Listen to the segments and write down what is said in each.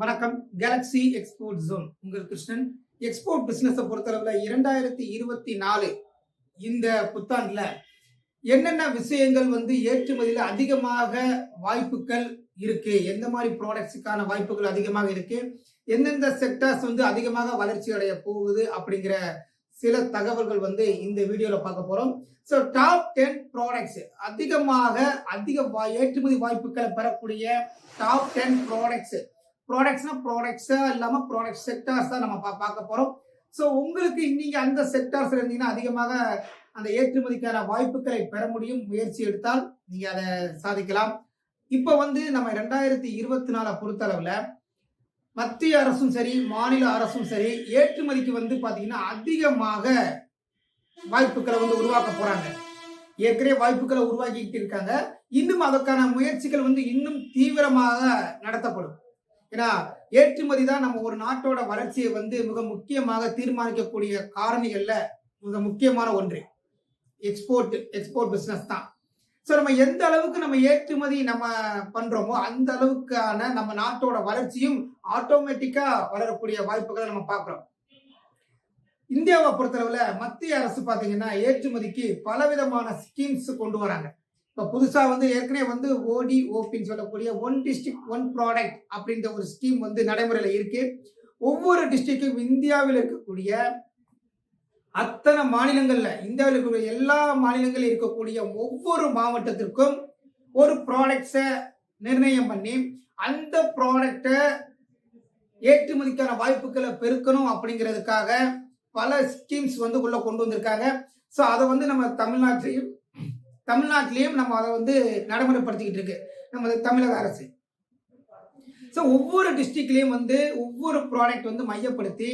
வணக்கம். Galaxy export zone உங்கள் Krishnan. Export பிசினஸை பொறுத்தளவில் இரண்டாயிரத்தி இருபத்தி நாலு இந்த புத்தாண்டில் என்னென்ன விஷயங்கள் வந்து ஏற்றுமதியில் அதிகமாக வாய்ப்புகள் இருக்கு? எந்த மாதிரி ப்ராடக்ட்ஸுக்கான வாய்ப்புகள் அதிகமாக இருக்கு? எந்தெந்த செக்டர்ஸ் வந்து அதிகமாக வளர்ச்சி அடைய போகுது? அப்படிங்கிற சில தகவல்கள் வந்து இந்த வீடியோவில் பார்க்க போகிறோம் ஸோ டாப் டென் ப்ராடக்ட்ஸ் அதிகமாக அதிக வா- ஏற்றுமதி வாய்ப்புகளை பெறக்கூடிய டாப் டென் ப்ராடக்ட்ஸ் ப்ராடக்ட்ஸ்னா ப்ராடக்ட்ஸா இல்லாம ப்ராடக்ட் செக்டார்ஸ் தான் நம்ம பா- பார்க்க போறோம். ஸோ உங்களுக்கு இன்னைக்கு அந்த செக்டார்ஸ் இருந்தீங்கன்னா அதிகமாக அந்த ஏற்றுமதிக்கான வாய்ப்புகளை பெற முடியும். முயற்சி எடுத்தால் நீங்க அதை சாதிக்கலாம். இப்போ வந்து நம்ம ரெண்டாயிரத்தி இருபத்தி நாலை பொறுத்தளவில் மத்திய அரசும் சரி மாநில அரசும் சரி ஏற்றுமதிக்கு வந்து பார்த்தீங்கன்னா அதிகமாக வாய்ப்புகளை வந்து உருவாக்க போறாங்க. ஏற்கனவே வாய்ப்புகளை உருவாக்கிட்டு இருக்காங்க. இன்னும் அதற்கான முயற்சிகள் வந்து இன்னும் தீவிரமாக நடத்தப்படும். ஏன்னா ஏற்றுமதி தான் நம்ம ஒரு நாட்டோட வளர்ச்சியை வந்து மிக முக்கியமாக தீர்மானிக்கக்கூடிய காரணிகள்ல மிக முக்கியமான ஒன்று. எக்ஸ்போர்ட் எக்ஸ்போர்ட் பிஸ்னஸ் தான். ஸோ நம்ம எந்த அளவுக்கு நம்ம ஏற்றுமதி நம்ம பண்றோமோ அந்த அளவுக்கான நம்ம நாட்டோட வளர்ச்சியும் ஆட்டோமேட்டிக்கா வளரக்கூடிய வாய்ப்புகளை நம்ம பார்க்குறோம். இந்தியாவை பொறுத்தளவுல மத்திய அரசு பார்த்தீங்கன்னா ஏற்றுமதிக்கு பலவிதமான ஸ்கீம்ஸ் கொண்டு வராங்க. இப்போ புதுசாக வந்து ஏற்கனவே வந்து ஓடி ஓபின்னு சொல்லக்கூடிய ஒன் டிஸ்ட்ரிக்ட் ஒன் ப்ராடக்ட் அப்படின்ற ஒரு ஸ்கீம் வந்து நடைமுறையில் இருக்கு. ஒவ்வொரு டிஸ்ட்ரிக்டும் இந்தியாவில் இருக்கக்கூடிய அத்தனை மாநிலங்களில் இந்தியாவில் இருக்கக்கூடிய எல்லா மாநிலங்களில் இருக்கக்கூடிய ஒவ்வொரு மாவட்டத்திற்கும் ஒரு ப்ராடக்ட்ஸை நிர்ணயம் பண்ணி அந்த ப்ராடக்டை ஏற்றுமதிக்கான வாய்ப்புகளை பெருக்கணும் அப்படிங்கிறதுக்காக பல ஸ்கீம்ஸ் வந்து உள்ள கொண்டு வந்திருக்காங்க. ஸோ அதை வந்து நம்ம தமிழ்நாட்டிலையும் தமிழ்நாட்டிலையும் நம்ம அதை வந்து நடைமுறைப்படுத்திக்கிட்டு இருக்கு. நம்ம தமிழக அரசு. ஸோ ஒவ்வொரு டிஸ்ட்ரிக்ட்லேயும் வந்து ஒவ்வொரு ப்ராடக்ட் வந்து மையப்படுத்தி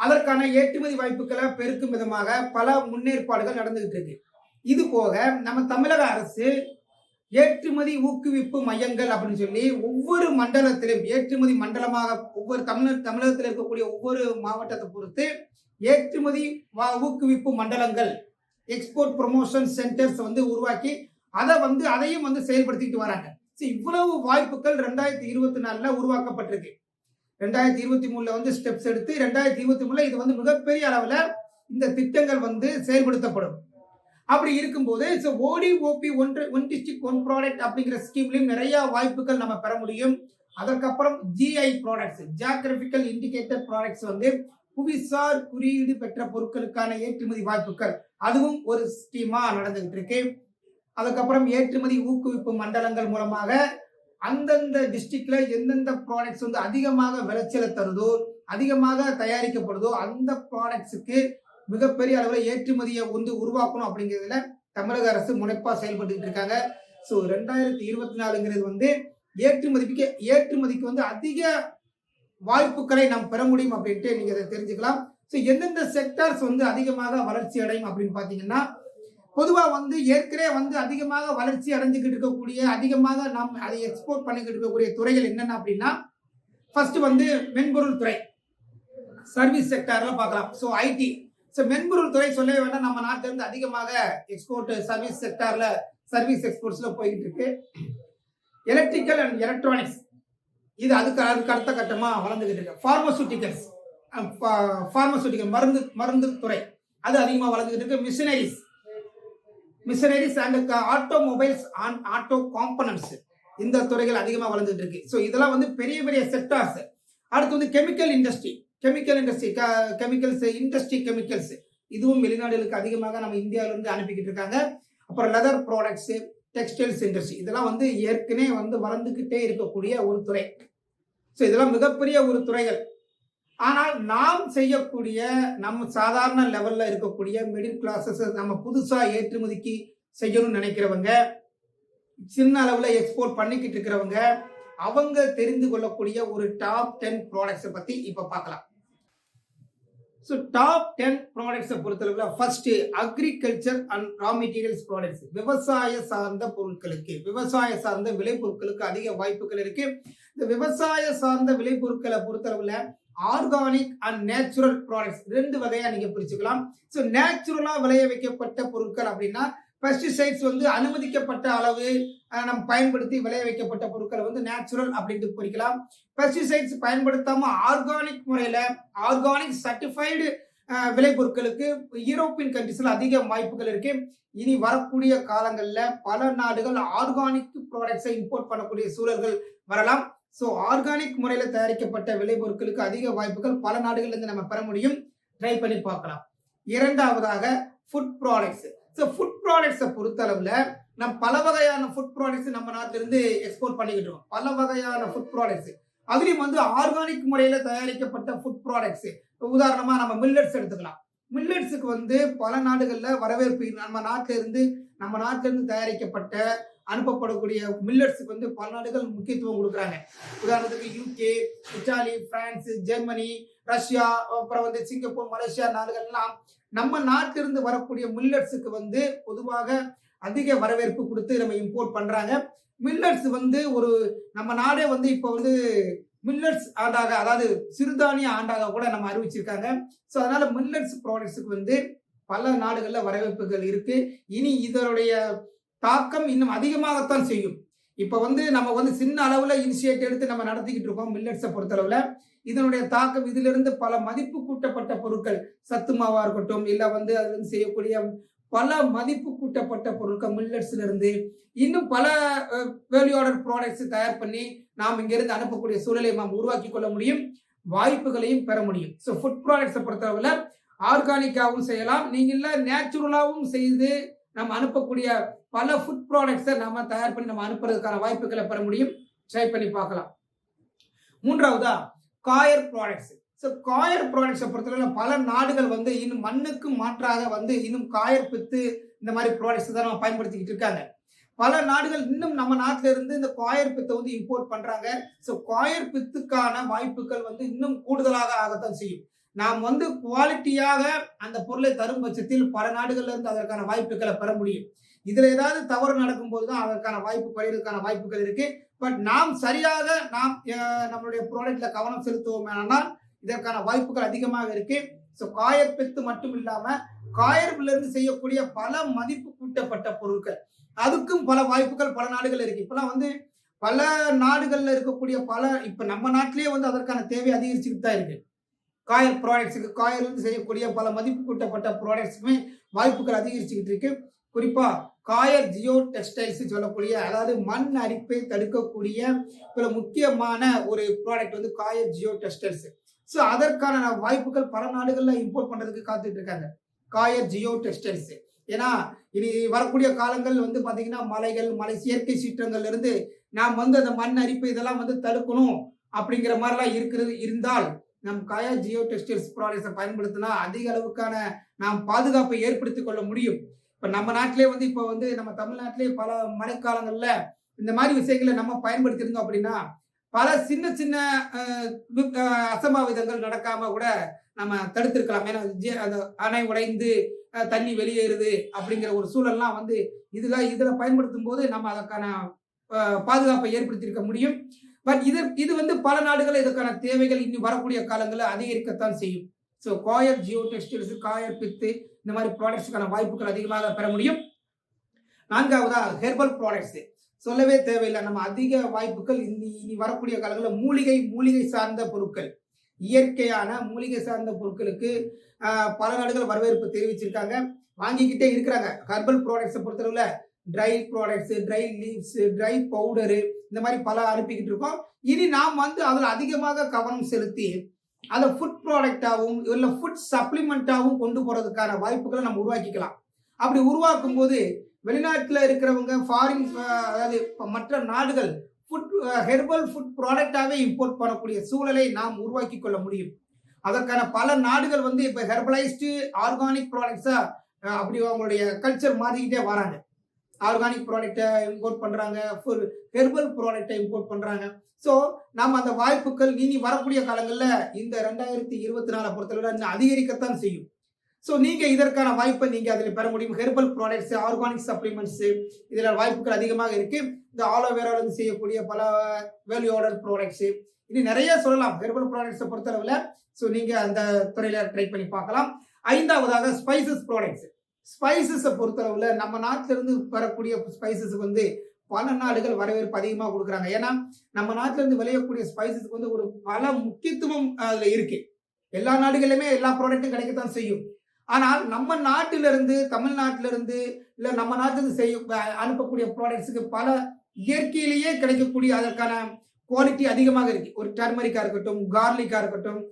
அதற்கான ஏற்றுமதி வாய்ப்புகளை பெருக்கும் விதமாக பல முன்னேற்பாடுகள் நடந்துகிட்டு இருக்கு. இது போக நம்ம தமிழக அரசு ஏற்றுமதி ஊக்குவிப்பு மையங்கள் அப்படின்னு சொல்லி ஒவ்வொரு மண்டலத்திலும் ஏற்றுமதி மண்டலமாக ஒவ்வொரு தமிழ் தமிழகத்தில் இருக்கக்கூடிய ஒவ்வொரு மாவட்டத்தை பொறுத்து ஏற்றுமதி வா- ஊக்குவிப்பு மண்டலங்கள் எக்ஸ்போர்ட் ப்ரொமோஷன் சென்டர்ஸ் வந்து உருவாக்கி அதை வந்து அதையும் வந்து செயல்படுத்திக்கிட்டு வராங்க. ஸோ இவ்வளவு வாய்ப்புகள் ரெண்டாயிரத்தி இருபத்தி நாலுல உருவாக்கப்பட்டிருக்கு. ரெண்டாயிரத்தி இருபத்தி மூணுல வந்து ஸ்டெப்ஸ் எடுத்து ரெண்டாயிரத்தி இருபத்தி மூணுல இது வந்து மிகப்பெரிய அளவில் இந்த திட்டங்கள் வந்து செயல்படுத்தப்படும். அப்படி இருக்கும்போது ஸோ ஓடி ஓபி ஒன்று ஒன் டிஸ்ட்ரிக் ஒன் ப்ராடக்ட் அப்படிங்கிற ஸ்கீம்லையும் நிறைய வாய்ப்புகள் நம்ம பெற முடியும். அதற்கப்புறம் GI products geographical indicator products வந்து புவிசார் குறியீடு பெற்ற பொருட்களுக்கான ஏற்றுமதி வாய்ப்புகள். அதுவும் ஒரு ஸ்கீமா நடந்துகிட்டு இருக்கு. அதுக்கப்புறம் ஏற்றுமதி ஊக்குவிப்பு மண்டலங்கள் மூலமாக அந்தந்த டிஸ்ட்ரிக்ட்ல எந்தெந்த ப்ராடக்ட்ஸ் வந்து அதிகமாக விளைச்சலை தருதோ அதிகமாக தயாரிக்கப்படுதோ அந்த ப்ராடக்ட்ஸுக்கு மிகப்பெரிய அளவில் ஏற்றுமதியை வந்து உருவாக்கணும் அப்படிங்கிறதுல தமிழக அரசு முனைப்பா செயல்பட்டு இருக்காங்க. ஸோ ரெண்டாயிரத்தி இருபத்தி நாலுங்கிறது வந்து ஏற்றுமதிக்கு ஏற்றுமதிக்கு வந்து அதிக வாய்ப்புகளை நாம் பெற முடியும் அப்படின்ட்டு நீங்க அதை தெரிஞ்சுக்கலாம். ஸோ எந்தெந்த செக்டார்ஸ் வந்து அதிகமாக வளர்ச்சி அடையும் அப்படின்னு பார்த்தீங்கன்னா பொதுவாக வந்து ஏற்கனவே வந்து அதிகமாக வளர்ச்சி அடைஞ்சுக்கிட்டு இருக்கக்கூடிய அதிகமாக நாம் அதை எக்ஸ்போர்ட் பண்ணிக்கிட்டு இருக்கக்கூடிய துறைகள் என்னென்ன அப்படின்னா ஃபர்ஸ்ட் வந்து மென்பொருள் துறை. சர்வீஸ் செக்டர்ல பார்க்கலாம். ஸோ ஐடி ஸோ மென்பொருள் துறை சொல்லவே வேண்டாம். நம்ம நாட்டிலிருந்து அதிகமாக எக்ஸ்போர்ட் சர்வீஸ் செக்டர்ல சர்வீஸ் எக்ஸ்போர்ட்ஸ்ல போய்கிட்டு இருக்கு. எலக்ட்ரிக்கல் அண்ட் எலக்ட்ரானிக்ஸ் இது அதுக்கு அதுக்கு அடுத்த கட்டமாக வளர்ந்துக்கிட்டு இருக்கு. ஃபார்மசூட்டிக்கல்ஸ் ஃபார்மசூட்டிக்கல் மருந்து மருந்து துறை. அது அதிகமாக வளர்ந்துக்கிட்டு இருக்கு. Machineries machineries and automobiles and auto components இந்த துறைகள் அதிகமாக வளர்ந்துட்டு இருக்கு. ஸோ இதெல்லாம் வந்து பெரிய பெரிய செக்டார்ஸ் அடுத்து வந்து chemical industry chemical industry chemicals industry chemicals இதுவும் வெளிநாடுகளுக்கு அதிகமாக நம்ம இந்தியாவிலேருந்து அனுப்பிக்கிட்டு இருக்காங்க. அப்புறம் லெதர் ப்ராடக்ட்ஸு டெக்ஸ்டைல்ஸ் இண்டஸ்ட்ரி இதெல்லாம் வந்து ஏற்கனவே வந்து வளர்ந்துக்கிட்டே இருக்கக்கூடிய ஒரு துறை. ஸோ இதெல்லாம் மிகப்பெரிய ஒரு துறைகள். ஆனால் நாம் செய்யக்கூடிய நம்ம சாதாரண லெவலில் இருக்கக்கூடிய மிடில் கிளாஸஸ் நம்ம புதுசாக ஏற்றுமதிக்கு செய்யணும்னு நினைக்கிறவங்க சின்ன அளவில் எக்ஸ்போர்ட் பண்ணிக்கிட்டு இருக்கிறவங்க அவங்க தெரிந்து கொள்ளக்கூடிய ஒரு டாப் டென் ப்ராடக்ட்ஸை பற்றி இப்போ பார்க்கலாம். ஸோ டாப் டென் ப்ராடக்ட்ஸை பொறுத்தளவில் first agriculture and raw materials products விவசாய சார்ந்த பொருட்களுக்கு விவசாய சார்ந்த விளைபொருட்களுக்கு அதிக வாய்ப்புகள் இருக்கு. இந்த விவசாய சார்ந்த விளைபொருட்களை பொறுத்தளவில் ஆர்கானிக் அண்ட் நேச்சுரல் ப்ராடக்ட்ஸ் ரெண்டு வகையா நீங்க பிரிச்சுக்கலாம். ஸோ நேச்சுரலா விளைய வைக்கப்பட்ட பொருட்கள் அப்படின்னா பெஸ்டிசைட்ஸ் வந்து அனுமதிக்கப்பட்ட அளவு நம்ம பயன்படுத்தி விளைய வைக்கப்பட்ட பொருட்களை வந்து நேச்சுரல் அப்படின்ட்டு குறிக்கலாம். பெஸ்டிசைட்ஸ் பயன்படுத்தாம ஆர்கானிக் முறையில ஆர்கானிக் சர்டிஃபைடு விளைபொருட்களுக்கு யூரோப்பியன் கண்ட்ரிஸ்ல அதிக வாய்ப்புகள் இருக்கு. இனி வரக்கூடிய காலங்களில் பல நாடுகள் ஆர்கானிக் ப்ராடக்ட்ஸை இம்போர்ட் பண்ணக்கூடிய சூழல்கள் வரலாம். ஸோ ஆர்கானிக் முறையில் தயாரிக்கப்பட்ட விளைபொருட்களுக்கு அதிக வாய்ப்புகள் பல நாடுகள்லேருந்து நம்ம பெற முடியும். ட்ரை பண்ணி பார்க்கலாம். இரண்டாவதாக ஃபுட் ப்ராடக்ட்ஸ் ஸோ ஃபுட் ப்ராடக்ட்ஸை பொறுத்தளவில் நம்ம பல வகையான ஃபுட் ப்ராடக்ட்ஸ் நம்ம நாட்டிலிருந்து எக்ஸ்போர்ட் பண்ணிக்கிட்டு இருக்கோம் பல வகையான ஃபுட் ப்ராடக்ட்ஸ் அதுலேயும் வந்து ஆர்கானிக் முறையில் தயாரிக்கப்பட்ட ஃபுட் ப்ராடக்ட்ஸ் உதாரணமாக நம்ம மில்லட்ஸ் எடுத்துக்கலாம். மில்லட்ஸுக்கு வந்து பல நாடுகளில் வரவேற்பு நம்ம நாட்டிலிருந்து நம்ம நாட்டிலிருந்து தயாரிக்கப்பட்ட அனுப்பப்படக்கூடிய மில்லட்ஸுக்கு வந்து பல நாடுகள் முக்கியத்துவம் கொடுக்குறாங்க. உதாரணத்துக்கு UK Italy France Germany Russia அப்புறம் வந்து சிங்கப்பூர் மலேசியா நாடுகள்லாம் நம்ம நாட்டிலிருந்து வரக்கூடிய மில்லட்ஸுக்கு வந்து பொதுவாக அதிக வரவேற்பு கொடுத்து நம்ம இம்போர்ட் பண்றாங்க. மில்லட்ஸ் வந்து ஒரு நம்ம நாடே வந்து இப்போ வந்து மில்லட்ஸ் ஆண்டாக அதாவது சிறுதானிய ஆண்டாக கூட நம்ம அறிவிச்சிருக்காங்க. ஸோ அதனால மில்லட்ஸ் ப்ராடக்ட்ஸுக்கு வந்து பல நாடுகளில் வரவேற்புகள் இருக்கு. இனி இதனுடைய தாக்கம் இன்னும் அதிகமாகத்தான் செய்யும். இப்போ வந்து நம்ம வந்து சின்ன அளவில் இனிஷியேட் எடுத்து நம்ம நடத்திக்கிட்டு இருக்கோம் மில்லட்ஸை பொறுத்தளவில். இதனுடைய தாக்கம் இதிலிருந்து பல மதிப்பு கூட்டப்பட்ட பொருட்கள் சத்து மாவா இருக்கட்டும் இல்லை வந்து அதுலேருந்து செய்யக்கூடிய பல மதிப்பு கூட்டப்பட்ட பொருட்கள் மில்லட்ஸ்ல இருந்து இன்னும் பல வேல்யூ ஆர்டர் ப்ராடக்ட்ஸ் தயார் பண்ணி நாம் இங்கிருந்து அனுப்பக்கூடிய சூழலை நாம் உருவாக்கி கொள்ள முடியும் வாய்ப்புகளையும் பெற முடியும். ஸோ ஃபுட் ப்ராடக்ட்ஸை பொறுத்தளவில் ஆர்கானிக்காகவும் செய்யலாம். நீங்கள நேச்சுரலாகவும் செய்து நம்ம அனுப்பக்கூடிய பல ஃபுட் ப்ராடக்ட்ஸை நம்ம தயார் பண்ணி நம்ம அனுப்புறதுக்கான வாய்ப்புகளை பெற முடியும். ட்ரை பண்ணி பார்க்கலாம். மூன்றாவதா காயர் ப்ராடக்ட்ஸ் ஸோ காயர் ப்ராடக்ட்ஸை பொறுத்தவரை பல நாடுகள் வந்து இன்னும் மண்ணுக்கு மாற்றாக வந்து இன்னும் காயர் பித்து இந்த மாதிரி ப்ராடக்ட்ஸ் தான் நம்ம பயன்படுத்திக்கிட்டு இருக்காங்க. பல நாடுகள் இன்னும் நம்ம நாட்டில இருந்து இந்த காயர் பித்தை வந்து இம்போர்ட் பண்றாங்க. ஸோ காயர் பித்துக்கான வாய்ப்புகள் வந்து இன்னும் கூடுதலாக ஆகத்தான் செய்யும். நாம் வந்து குவாலிட்டியாக அந்த பொருளை தரும் பட்சத்தில் பல நாடுகள்ல இருந்து அதற்கான வாய்ப்புகளை பெற முடியும். இதுல ஏதாவது தவறு நடக்கும்போது தான் அதற்கான வாய்ப்பு குறையிறதுக்கான வாய்ப்புகள் இருக்கு. பட் நாம் சரியாக நாம் நம்மளுடைய ப்ராடக்ட்ல கவனம் செலுத்துவோம் ஆனால் இதற்கான வாய்ப்புகள் அதிகமாக இருக்கு. ஸோ காயப்பெத்து மட்டும் இல்லாம காயர்பிலிருந்து இருந்து செய்யக்கூடிய பல மதிப்பு கூட்டப்பட்ட பொருட்கள். அதுக்கும் பல வாய்ப்புகள் பல நாடுகள் இருக்கு. இப்பெல்லாம் வந்து பல நாடுகள்ல இருக்கக்கூடிய பல இப்ப நம்ம நாட்டிலேயே வந்து அதற்கான தேவை அதிகரிச்சுக்கிட்டு தான் இருக்கு. காயல் ப்ராடக்ட்ஸுக்கு காயிலிருந்து செய்யக்கூடிய பல மதிப்பு கூட்டப்பட்ட ப்ராடக்ட்ஸுமே வாய்ப்புகள் அதிகரிச்சுக்கிட்டு இருக்கு. குறிப்பாக காயர் ஜியோ டெக்ஸ்டைல்ஸ் சொல்லக்கூடிய அதாவது மண் அரிப்பை தடுக்கக்கூடிய பல முக்கியமான ஒரு ப்ராடக்ட் வந்து காயர் ஜியோ டெக்ஸ்டைல்ஸ் ஸோ அதற்கான வாய்ப்புகள் பல நாடுகளில் இம்போர்ட் பண்ணுறதுக்கு காத்துட்டு இருக்காங்க. காயர் ஜியோ டெக்ஸ்டைல்ஸ் ஏன்னா இனி வரக்கூடிய காலங்கள் வந்து பார்த்தீங்கன்னா மலைகள் மலை செயற்கை சீற்றங்கள்ல இருந்து நாம் வந்து அந்த மண் அரிப்பு இதெல்லாம் வந்து தடுக்கணும் அப்படிங்கிற மாதிரிலாம் இருக்கிறது இருந்தால் நம் காயா ஜியோ டெக்ஸ்டைல்ஸ் ப்ராடக்ட்ஸை பயன்படுத்தினா அதிக அளவுக்கான நாம் பாதுகாப்பை ஏற்படுத்தி கொள்ள முடியும். இப்போ நம்ம நாட்டிலே வந்து இப்போ வந்து நம்ம தமிழ்நாட்டிலே பல மழைக்காலங்களில் இந்த மாதிரி விஷயங்களை நம்ம பயன்படுத்தியிருந்தோம் அப்படின்னா பல சின்ன சின்ன அசம்பாவிதங்கள் நடக்காம கூட நம்ம தடுத்திருக்கலாம். ஏன்னா ஜி- அந்த அணை உடைந்து தண்ணி வெளியேறுது அப்படிங்கிற ஒரு சூழல்லாம் வந்து இதில் இதில் பயன்படுத்தும் போது நம்ம அதற்கான பாதுகாப்பை ஏற்படுத்தியிருக்க முடியும். பட் இது இது வந்து பல நாடுகள் இதுக்கான தேவைகள் இனி வரக்கூடிய காலங்களில் அதிகரிக்கத்தான் செய்யும். So coir geo textiles coir pith இந்த மாதிரி ப்ராடக்ட்ஸுக்கான வாய்ப்புகள் அதிகமாக பெற முடியும். நான்காவதா ஹெர்பல் ப்ராடக்ட்ஸ் சொல்லவே தேவையில்லை. நம்ம அதிக வாய்ப்புகள் இனி இனி வரக்கூடிய காலங்களில் மூலிகை மூலிகை சார்ந்த பொருட்கள். இயற்கையான மூலிகை சார்ந்த பொருட்களுக்கு பல நாடுகள் வரவேற்பு தெரிவிச்சிருக்காங்க. வாங்கிக்கிட்டே இருக்கிறாங்க. ஹெர்பல் ப்ராடக்ட்ஸை பொறுத்தளவில் dry products dry leaves dry powder இந்த மாதிரி பல அனுப்பிக்கிட்டு இருக்கோம். இனி நாம் வந்து அதில் அதிகமாக கவனம் செலுத்தி அதை ஃபுட் ப்ராடக்டாகவும் இல்லை ஃபுட் சப்ளிமெண்ட்டாகவும் கொண்டு போகிறதுக்கான வாய்ப்புகளை நம்ம உருவாக்கிக்கலாம். அப்படி உருவாக்கும் போது வெளிநாட்டில் இருக்கிறவங்க ஃபாரின் அதாவது மற்ற நாடுகள் ஃபுட் ஹெர்பல் ஃபுட் ப்ராடக்டாகவே இம்போர்ட் பண்ணக்கூடிய சூழலை நாம் உருவாக்கி கொள்ள முடியும். அதற்கான பல நாடுகள் வந்து இப்போ ஹெர்பலைஸ்டு ஆர்கானிக் ப்ராடக்ட்ஸாக அப்படி அவங்களுடைய கல்ச்சர் மாறிக்கிட்டே வராங்க. ஆர்கானிக் ப்ராடக்டை இம்போர்ட் பண்ணுறாங்க ஹெர்பல் ப்ராடக்டை இம்போர்ட் பண்ணுறாங்க ஸோ நாம் அந்த வாய்ப்புகள் இனி வரக்கூடிய காலங்களில் இந்த ரெண்டாயிரத்தி இருபத்தி நாலை பொறுத்தவரை இன்னும் அதிகரிக்கத்தான் செய்யும். ஸோ நீங்கள் இதற்கான வாய்ப்பை நீங்கள் அதில் பெற முடியும். ஹெர்பல் ப்ராடக்ட்ஸ் ஆர்கானிக் சப்ளிமெண்ட்ஸு இதில் வாய்ப்புகள் அதிகமாக இருக்குது இந்த ஆலோவேராலேருந்து செய்யக்கூடிய பல வேல்யூ ஆர்டர் ப்ராடக்ட்ஸு இனி நிறைய சொல்லலாம். ஹெர்பல் ப்ராடக்ட்ஸை பொறுத்தளவில். ஸோ நீங்கள் அந்த துறையில் ட்ரை பண்ணி பார்க்கலாம். ஐந்தாவதாக ஸ்பைசஸ் ப்ராடக்ட்ஸ் ஸ்பைசஸை பொறுத்தளவில் நம்ம நாட்டிலேருந்து வரக்கூடிய ஸ்பைசஸுக்கு வந்து பல நாடுகள் வரவேற்பு அதிகமாக கொடுக்குறாங்க. ஏன்னா நம்ம நாட்டிலிருந்து விளையக்கூடிய ஸ்பைசஸுக்கு வந்து ஒரு பல முக்கியத்துவம் அதில் இருக்கு. எல்லா நாடுகளிலுமே எல்லா ப்ராடக்ட்டும் கிடைக்கத்தான் செய்யும். ஆனால் நம்ம நாட்டிலிருந்து தமிழ்நாட்டிலிருந்து இல்லை நம்ம நாட்டிலிருந்து செய்ய அனுப்பக்கூடிய ப்ராடக்ட்ஸுக்கு பல இயற்கையிலேயே கிடைக்கக்கூடிய அதற்கான குவாலிட்டி அதிகமாக இருக்கு. ஒரு டர்மரிக்காக இருக்கட்டும் கார்லிக்காக இருக்கட்டும்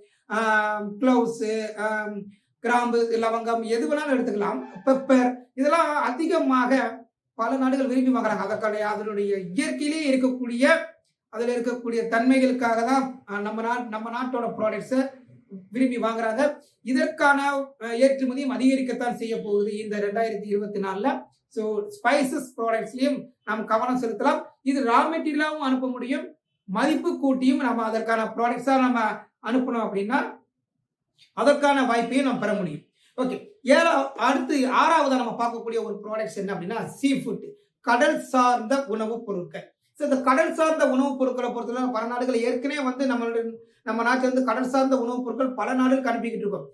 க்ளவுஸு கிராம்பு லவங்கம் எது வேணாலும் எடுத்துக்கலாம். பெப்பர் இதெல்லாம் அதிகமாக பல நாடுகள் விரும்பி வாங்குறாங்க. அதற்கான அதனுடைய இயற்கையிலேயே இருக்கக்கூடிய அதில் இருக்கக்கூடிய தன்மைகளுக்காக தான் நம்ம நாட் நம்ம நாட்டோட ப்ராடக்ட்ஸை விரும்பி வாங்குறாங்க. இதற்கான ஏற்றுமதியும் அதிகரிக்கத்தான் செய்ய போகுது இந்த ரெண்டாயிரத்தி இருபத்தி நாலில். ஸோ ஸ்பைசஸ் ப்ராடக்ட்ஸ்லையும் நாம் கவனம் செலுத்தலாம். இது ரா மெட்டீரியலாகவும் அனுப்ப முடியும். மதிப்பு கூட்டியும் நம்ம அதற்கான ப்ராடக்ட்ஸாக நம்ம அனுப்பணும் அப்படின்னா அதற்கான வாய்ப்பையும் நம்ம பெற முடியும். ஓகே ஏழா அடுத்து ஆறாவதாக நம்ம பார்க்கக்கூடிய ஒரு ப்ராடக்ட்ஸ் என்ன அப்படின்னா சீ ஃபுட் கடல் சார்ந்த உணவுப் பொருட்கள். ஸோ இந்த கடல் சார்ந்த உணவுப் பொருட்களை பொறுத்தவரை பல நாடுகள் ஏற்கனவே வந்து நம்மளுடைய நம்ம நாட்டில் இருந்து கடல் சார்ந்த உணவுப் பொருட்கள் பல நாடுகளுக்கு அனுப்பிக்கிட்டு இருக்கோம்.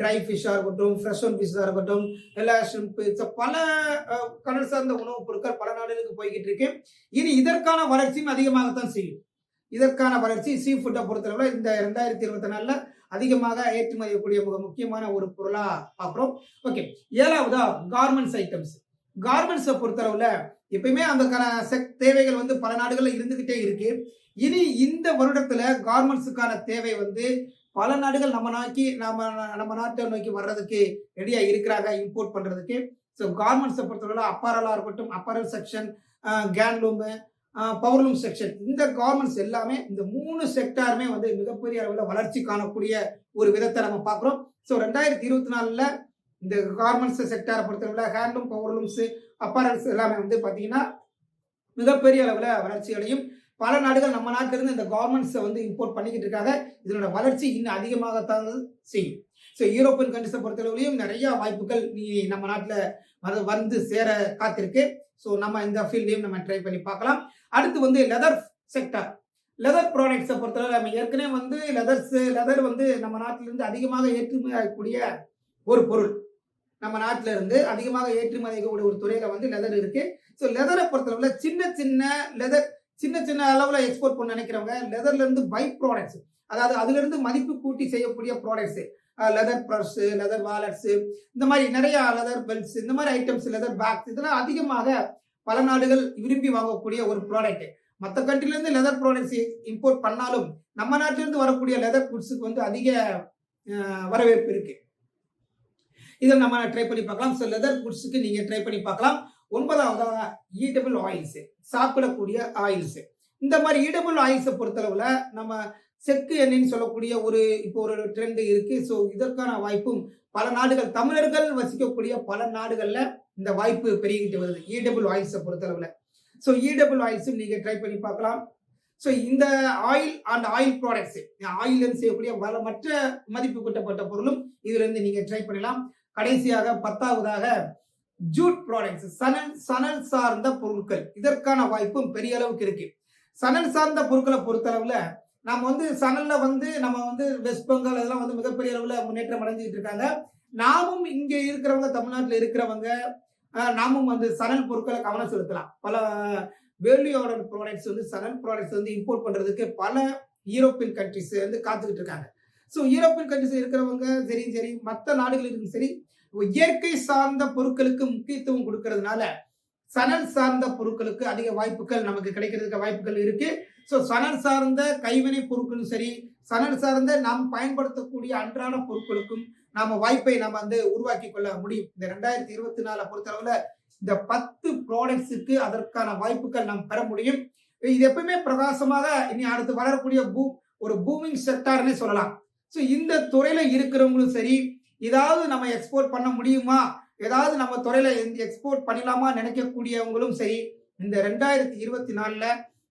ட்ரை ஃபிஷ்ஷாக இருக்கட்டும் ஃப்ரெஷ் ஒன் ஃபிஷ்ஷாக இருக்கட்டும் எல்லா பல கடல் சார்ந்த உணவுப் பொருட்கள் பல நாடுகளுக்கு போய்கிட்டு இருக்கு. இனி இதற்கான வளர்ச்சியும் அதிகமாகத்தான் செய்யும். இதற்கான வளர்ச்சி சீ ஃபுட்டை பொறுத்தளவில் இந்த ரெண்டாயிரத்தி இருபத்தி நாலில் அதிகமாக ஏற்றுமதியக்கூடிய மிக முக்கியமான ஒரு பொருளாக பார்க்குறோம். ஓகே ஏழாவதா கார்மெண்ட்ஸ் ஐட்டம்ஸ் கார்மெண்ட்ஸை பொறுத்தளவில் எப்பயுமே அந்த செக் தேவைகள் வந்து பல நாடுகளில் இருந்துகிட்டே இருக்கு. இனி இந்த வருடத்துல கார்மெண்ட்ஸுக்கான தேவை வந்து பல நாடுகள் நம்ம நோக்கி நம்ம நம்ம நாட்டை நோக்கி வர்றதுக்கு ரெடியா இருக்கிறாங்க இம்போர்ட் பண்றதுக்கு. ஸோ கார்மெண்ட்ஸை பொறுத்தவரை அப்பரலா இருக்கட்டும் apparel section handloom powerloom section இந்த கார்மெண்ட்ஸ் எல்லாமே இந்த மூணு செக்டாருமே வந்து மிகப்பெரிய அளவில் வளர்ச்சி காணக்கூடிய ஒரு விதத்தை நம்ம பார்க்குறோம். ஸோ ரெண்டாயிரத்தி இருபத்தி நாலில் இந்த கார்மெண்ட்ஸ் செக்டாரை பொறுத்தவரை ஹேண்ட்லூம் பவர்லூம்ஸ் அப்பரல்ஸ் எல்லாமே வந்து பார்த்தீங்கன்னா மிகப்பெரிய அளவில் வளர்ச்சி அடையும். பல நாடுகள் நம்ம நாட்டிலிருந்து இந்த கவர்மெண்ட்ஸை வந்து இம்போர்ட் பண்ணிக்கிட்டு இருக்காங்க. இதனோட வளர்ச்சி இன்னும் அதிகமாகத்தான் செய்யும். ஸோ யூரோப்பியன் கண்ட்ரிஸை பொறுத்தளவுலையும் நிறைய வாய்ப்புகள் நீ நம்ம நாட்டில் வந்து சேர காத்திருக்கு. ஸோ நம்ம இந்த ஃபீல்டையும் நம்ம ட்ரை பண்ணி பார்க்கலாம். அடுத்து வந்து லெதர் செக்டர் லெதர் ப்ராடக்ட்ஸை பொறுத்தவரை நம்ம ஏற்கனவே வந்து லெதர்ஸ் லெதர் வந்து நம்ம நாட்டிலிருந்து அதிகமாக ஏற்றுமதி ஆகக்கூடிய ஒரு பொருள். நம்ம நாட்டில இருந்து அதிகமாக ஏற்றுமதி ஆகக்கூடிய ஒரு துறையில வந்து லெதர் இருக்கு. ஸோ லெதரை பொறுத்தளவுல சின்ன சின்ன லெதர் சின்ன சின்ன அளவில் எக்ஸ்போர்ட் பண்ண நினைக்கிறவங்க லெதர்ல இருந்து பை ப்ராடக்ட்ஸ் அதாவது அதுல இருந்து மதிப்பு கூட்டி செய்யக்கூடிய products leather brush leather wallets இந்த மாதிரி நிறைய லெதர் பெல்ட்ஸ் இந்த மாதிரி ஐட்டம்ஸ் லெதர் பேக்ஸ் இதெல்லாம் அதிகமாக பல நாடுகள் விரும்பி வாங்கக்கூடிய ஒரு ப்ராடக்ட் மற்ற கண்ட்ரிலேருந்து லெதர் ப்ராடக்ட்ஸ் இம்போர்ட் பண்ணாலும் நம்ம நாட்டிலிருந்து வரக்கூடிய லெதர் குட்ஸுக்கு வந்து அதிக வரவேற்பு இருக்கு. இதை நம்ம ட்ரை பண்ணி பார்க்கலாம். ஸோ லெதர் குட்ஸுக்கு நீங்கள் ட்ரை பண்ணி பார்க்கலாம். ஒன்பதாவதாக ஈடபிள் ஆயில்ஸ் சாப்பிடக்கூடிய ஆயில்ஸ் இந்த மாதிரி ஈடபிள் ஆயில்ஸை பொறுத்தளவில் நம்ம செக்கு எண்ணெய்ன்னு சொல்லக்கூடிய ஒரு இப்போ ஒரு ட்ரெண்ட் இருக்கு. ஸோ இதற்கான வாய்ப்பும் பல நாடுகள் தமிழர்கள் வசிக்கக்கூடிய பல நாடுகளில் இந்த வாய்ப்பு பெருகிட்டு வருது. ஈடபிள் ஆயில்ஸை பொறுத்தளவில். ஸோ ஈடபிள் ஆயில்ஸும் நீங்கள் ட்ரை பண்ணி பார்க்கலாம். ஸோ இந்த ஆயில் அண்ட் ஆயில் ப்ராடக்ட்ஸ் ஆயிலிருந்து செய்யக்கூடிய பல மற்ற மதிப்பு கூட்டப்பட்ட பொருளும் இதிலிருந்து நீங்கள் ட்ரை பண்ணலாம். கடைசியாக பத்தாவதாக ஜூட் ப்ராடக்ட்ஸ் சணல் சணல் சார்ந்த பொருட்கள். இதற்கான வாய்ப்பும் பெரிய அளவுக்கு இருக்கு. சணல் சார்ந்த பொருட்களை பொறுத்தளவில் நம்ம வந்து சனல்ல வந்து நம்ம வந்து வெஸ்ட் பெங்கால் அதெல்லாம் வந்து மிகப்பெரிய அளவில் முன்னேற்றம் அடைஞ்சிக்கிட்டு இருக்காங்க. நாமும் இங்கே இருக்கிறவங்க தமிழ்நாட்டில் இருக்கிறவங்க நாமும் வந்து சணல் பொருட்களை கவனம் செலுத்தலாம். பல வேல்யூ ப்ராடக்ட்ஸ் வந்து சணல் ப்ராடக்ட்ஸ் வந்து இம்போர்ட் பண்ணுறதுக்கு பல யூரோப்பியன் கண்ட்ரிஸ் வந்து காத்துக்கிட்டு இருக்காங்க. ஸோ யூரோப்பியன் கண்ட்ரிஸ் இருக்கிறவங்க சரி சரி மற்ற நாடுகளுக்கும் சரி இயற்கை சார்ந்த பொருட்களுக்கு முக்கியத்துவம் கொடுக்கறதுனால சணல் சார்ந்த பொருட்களுக்கு அதிக வாய்ப்புகள் நமக்கு கிடைக்கிறதுக்கு வாய்ப்புகள் இருக்குது ஸோ சணல் சார்ந்த கைவினை பொருட்களும் சரி சணல் சார்ந்த நாம் பயன்படுத்தக்கூடிய அன்றாட பொருட்களுக்கும் நாம வாய்ப்பை நம்ம வந்து உருவாக்கி கொள்ள முடியும். இந்த ரெண்டாயிரத்தி இருபத்தி நாலு பொறுத்தளவுல இந்த பத்து ப்ராடக்ட்ஸுக்கு அதற்கான வாய்ப்புகள் நாம் பெற முடியும். இது எப்பவுமே பிரகாசமாக இனி அடுத்து வளரக்கூடிய பூ ஒரு பூமிங் செக்டார்னே சொல்லலாம். ஸோ இந்த துறையில இருக்கிறவங்களும் சரி ஏதாவது நம்ம எக்ஸ்போர்ட் பண்ண முடியுமா? ஏதாவது நம்ம துறையில எக்ஸ்போர்ட் பண்ணலாமா நினைக்கக்கூடியவங்களும் சரி இந்த ரெண்டாயிரத்தி இருபத்தி நாலுல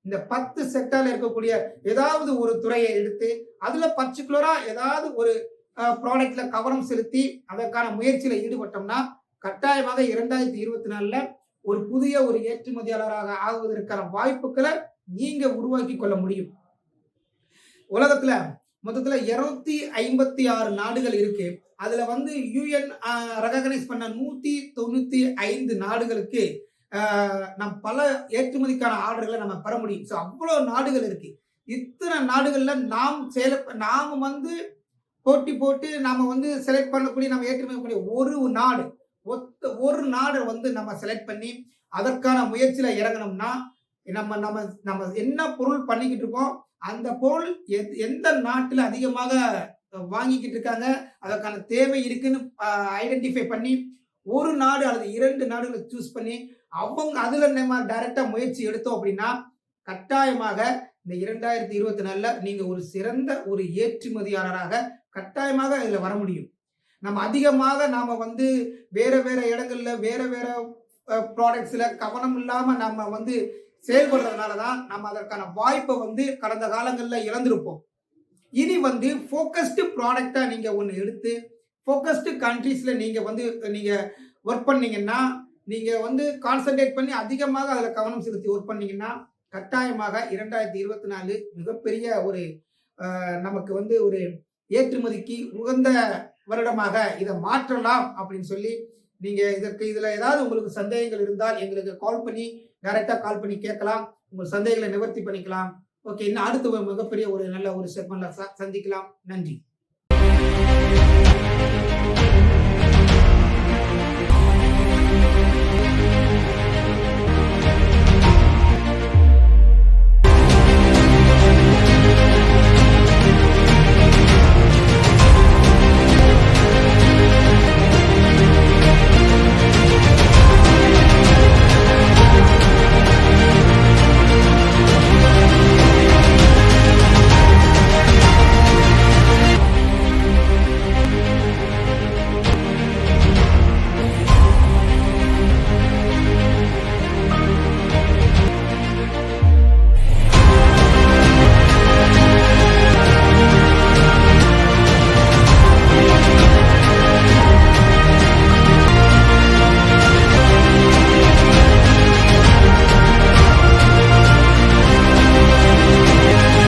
இந்த பத்து செக்டர்ல இருக்கக்கூடிய ஏதாவது ஒரு துறையை எடுத்து அதுல பர்டிகுலரா ஏதாவது ஒரு ப்ராடக்ட்ல கவனம் செலுத்தி அதற்கான முயற்சியில ஈடுபட்டோம்னா கட்டாயமாக இரண்டாயிரத்தி இருபத்தி நாலுல ஒரு புதிய ஒரு ஏற்றுமதியாளராக ஆகுவதற்கான வாய்ப்புகளை நீங்க உருவாக்கி கொள்ள முடியும். உலகத்துல மொத்தத்துல இருநூத்தி ஐம்பத்தி ஆறு நாடுகள் இருக்கு. அதுல வந்து யூஎன் ரெகனைஸ் பண்ண நூத்தி தொண்ணூத்தி ஐந்து நாடுகளுக்கு நம் பல ஏற்றுமதிக்கான ஆர்டர்களை நம்ம பெற முடியும். ஸோ அவ்வளோ நாடுகள் இருக்கு. இத்தனை நாடுகளில் நாம் செயல நாம் வந்து போட்டி போட்டு நாம் வந்து செலக்ட் பண்ணக்கூடிய நம்ம ஏற்றுமதி பண்ணக்கூடிய ஒரு நாடு ஒத்த ஒரு நாடை வந்து நம்ம செலக்ட் பண்ணி அதற்கான முயற்சியில் இறங்கணும்னா நம்ம நம்ம நம்ம என்ன பொருள் பண்ணிக்கிட்டு இருக்கோம் அந்த பொருள் எத்- எந்த நாட்டில் அதிகமாக வாங்கிக்கிட்டு இருக்காங்க அதற்கான தேவை இருக்குன்னு ஐடென்டிஃபை பண்ணி ஒரு நாடு அல்லது இரண்டு நாடுகளை சூஸ் பண்ணி அவங்க அதுல நம்ம டைரக்டா முயற்சி எடுத்தோம் அப்படின்னா கட்டாயமாக இந்த இரண்டாயிரத்தி இருபத்தி நாலுல நீங்க ஒரு சிறந்த ஒரு ஏற்றுமதியாளராக கட்டாயமாக இதுல வர முடியும். நம்ம அதிகமாக நாம வந்து வேற வேற இடங்கள்ல வேற வேற ப்ராடக்ட்ஸ்ல கவனம் இல்லாம நம்ம வந்து செயல்படுறதுனால தான் நம்ம அதற்கான வாய்ப்பை வந்து கடந்த காலங்களில் இழந்திருப்போம். இனி வந்து ஃபோக்கஸ்டு ப்ராடக்டா நீங்க ஒன்று எடுத்து ஃபோக்கஸ்டு கண்ட்ரீஸ்ல நீங்க வந்து நீங்க ஒர்க் பண்ணீங்கன்னா நீங்க வந்து கான்சென்ட்ரேட் பண்ணி அதிகமாக அதில் கவனம் செலுத்தி ஒர்க் பண்ணீங்கன்னா கட்டாயமாக இரண்டாயிரத்தி இருபத்தி நாலு மிகப்பெரிய ஒரு நமக்கு வந்து ஒரு ஏற்றுமதிக்கு உகந்த வருடமாக இதை மாற்றலாம் அப்படின்னு சொல்லி நீங்க இதற்கு இதுல ஏதாவது உங்களுக்கு சந்தேகங்கள் இருந்தால் எங்களுக்கு கால் பண்ணி டைரக்டா கால் பண்ணி கேட்கலாம். உங்கள் சந்தேகங்களை நிவர்த்தி பண்ணிக்கலாம். ஓகே இன்னும் அடுத்து மிகப்பெரிய ஒரு நல்ல ஒரு செக்மெண்ட்ல சந்திக்கலாம். நன்றி.